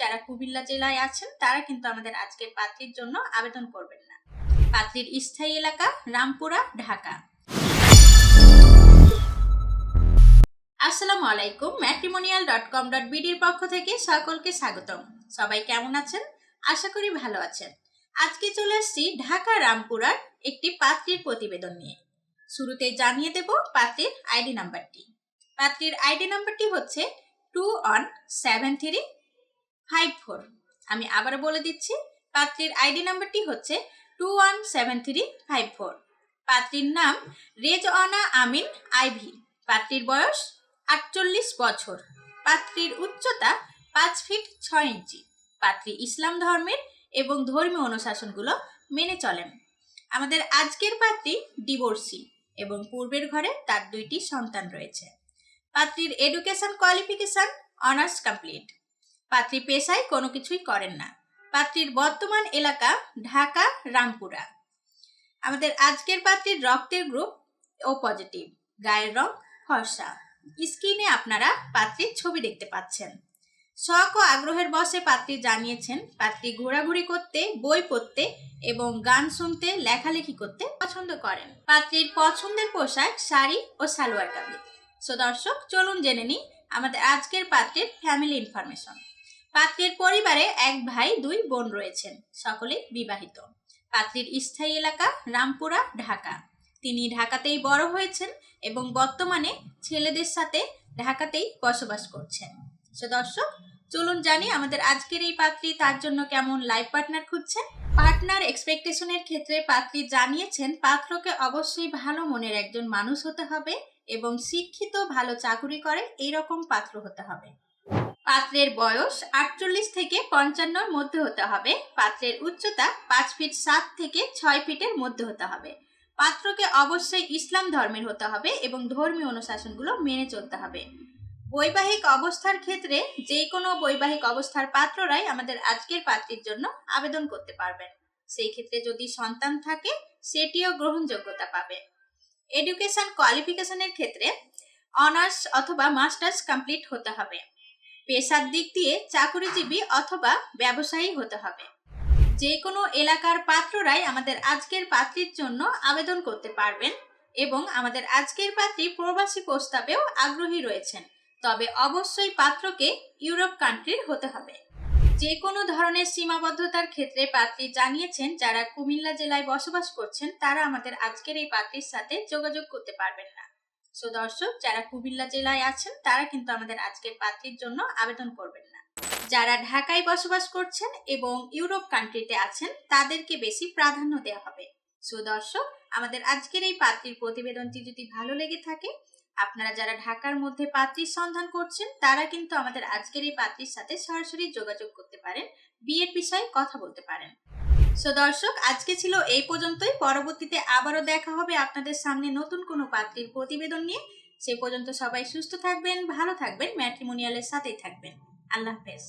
যারা কুমিল্লা জেলায় আছেন, তারা কিন্তু আমাদের আজকের পাত্রীর জন্য আবেদন করবেন না। পাত্রীর স্থায়ী এলাকা, রামপুরা, ঢাকা। আসসালামু আলাইকুম ম্যাট্রিমোনিয়াল ডট কম ডট বিডির পক্ষ থেকে সকলকে স্বাগতম। সবাই কেমন আছেন? আশা করি ভালো আছেন। আজকে চলে আসছি ঢাকা, রামপুরার একটি পাত্রীর প্রতিবেদন নিয়ে। শুরুতেই জানিয়ে দেব পাত্রীর আইডি নাম্বারটি। পাত্রীর আইডি নাম্বারটি হচ্ছে two one seven three five four. আমি আবার বলে দিচ্ছি, পাত্রীর আইডি নাম্বারটি হচ্ছে two one seven three five four পাত্রীর নাম রেজওয়ানা আমিন আইভি। পাত্রীর বয়স আটচল্লিশ বছর। পাত্রীর উচ্চতা পাঁচ ফিট ছয় ইঞ্চি। পাত্রী ইসলাম ধর্মের এবং ধর্মীয় অনুশাসনগুলো মেনে চলেন। আমাদের আজকের পাত্রী ডিভোর্সি এবং পূর্বের ঘরে তার দুইটি সন্তান রয়েছে। পাত্রীর এডুকেশন কোয়ালিফিকেশন অনার্স কমপ্লিট। পাত্রী পেশায় কোনো কিছুই করেন না। পাত্রীর বর্তমান এলাকা ঢাকা, রামপুরা। আমাদের আজকের পাত্রীর রক্তের গ্রুপ ও পজিটিভ গায়ের রং ফর্সা। স্ক্রিনে আপনারা পাত্রীর ছবি দেখতে পাচ্ছেন। শখ ও আগ্রহের বসে পাত্রী জানিয়েছেন, পাত্রী ঘোরাঘুরি করতে, বই পড়তে এবং গান শুনতে, লেখালেখি করতে পছন্দ করেন। পাত্রীর পছন্দের পোশাক, শাড়ি ও সালোয়ার কামিজ। সো দর্শক, চলুন জেনে নিই আমাদের আজকের পাত্রের ফ্যামিলি ইনফরমেশন পাত্রের পরিবারে এক ভাই, দুই বোন রয়েছেন, সকলে বিবাহিত। পাত্রীর স্থায়ী এলাকা রামপুরা, ঢাকা। তিনি ঢাকাতেই বড় হয়েছেন এবং বর্তমানে ছেলেদের সাথে ঢাকাতেই বসবাস করছেন। সো দর্শক, চলুন জানি আমাদের আজকের এই পাত্রী তার জন্য কেমন লাইফ পার্টনার খুঁজছেন? পার্টনার এক্সপেকটেশনের ক্ষেত্রে পাত্রী জানিয়েছেন, পাত্রকে অবশ্যই ভালো মনের একজন মানুষ হতে হবে এবং শিক্ষিত, ভালো চাকুরি করে এইরকম পাত্র হতে হবে। পাত্রের বয়স আটচল্লিশ থেকে পঞ্চান্নর মধ্যে হতে হবে। পাত্রের উচ্চতা পাঁচ ফিট সাত থেকে ছয় ফিটের মধ্যে হতে হবে। পাত্রকে অবশ্যই ইসলাম ধর্মের হতে হবে এবং ধর্মীয় অনুশাসনগুলো মেনে চলতে হবে। বৈবাহিক অবস্থার ক্ষেত্রে যে কোনো বৈবাহিক অবস্থার পাত্ররাই আমাদের আজকের পাত্রীর জন্য আবেদন করতে পারবেন। সেই ক্ষেত্রে যদি সন্তান থাকে, সেটিও গ্রহণযোগ্যতা পাবে। এডুকেশন কোয়ালিফিকেশনের ক্ষেত্রে অনার্স অথবা মাস্টার্স কমপ্লিট হতে হবে। পেশার দিক দিয়ে চাকরিজীবী অথবা ব্যবসায়ী হতে হবে। যে কোনো এলাকার পাত্ররাই আমাদের আজকের পাত্রীর জন্য আবেদন করতে পারবেন এবং আমাদের আজকের পাত্রী প্রবাসী প্রস্তাবেও আগ্রহী রয়েছেন। তবে অবশ্যই পাত্রকে ইউরোপ কান্ট্রির হতে হবে। যে কোনো ধরনের সীমাবদ্ধতার ক্ষেত্রে পাত্রী জানিয়েছেন, যারা কুমিল্লা জেলায় বসবাস করছেন, তারা আমাদের আজকের এই পাত্রীর সাথে যোগাযোগ করতে পারবেন না। সো দর্শক, যারা কুমিল্লা জেলায় আছেন, তারা কিন্তু আমাদের আজকের পাত্রীর জন্য আবেদন করবেন না। যারা ঢাকায় বসবাস করছেন এবং ইউরোপ কান্ট্রিতে আছেন, তাদেরকে বেশি প্রাধান্য দেওয়া হবে। সো দর্শক, আমাদের আজকের এই পাত্রীর প্রতিবেদনটি যদি ভালো লেগে থাকে, আপনারা যারা ঢাকার মধ্যে পাত্রীর সন্ধান করছেন, তারা কিন্তু আমাদের আজকের এই পাত্রীর সাথে সরাসরি যোগাযোগ করতে পারেন, বিয়ের বিষয়ে কথা বলতে পারেন। সো দর্শক, আজকে ছিল এই পর্যন্তই। পরবর্তীতে আবারও দেখা হবে আপনাদের সামনে নতুন কোনো পাত্রীর প্রতিবেদন নিয়ে। সে পর্যন্ত সবাই সুস্থ থাকবেন, ভালো থাকবেন, ম্যাট্রিমোনিয়ালের সাথেই থাকবেন। আল্লাহ হাফেজ।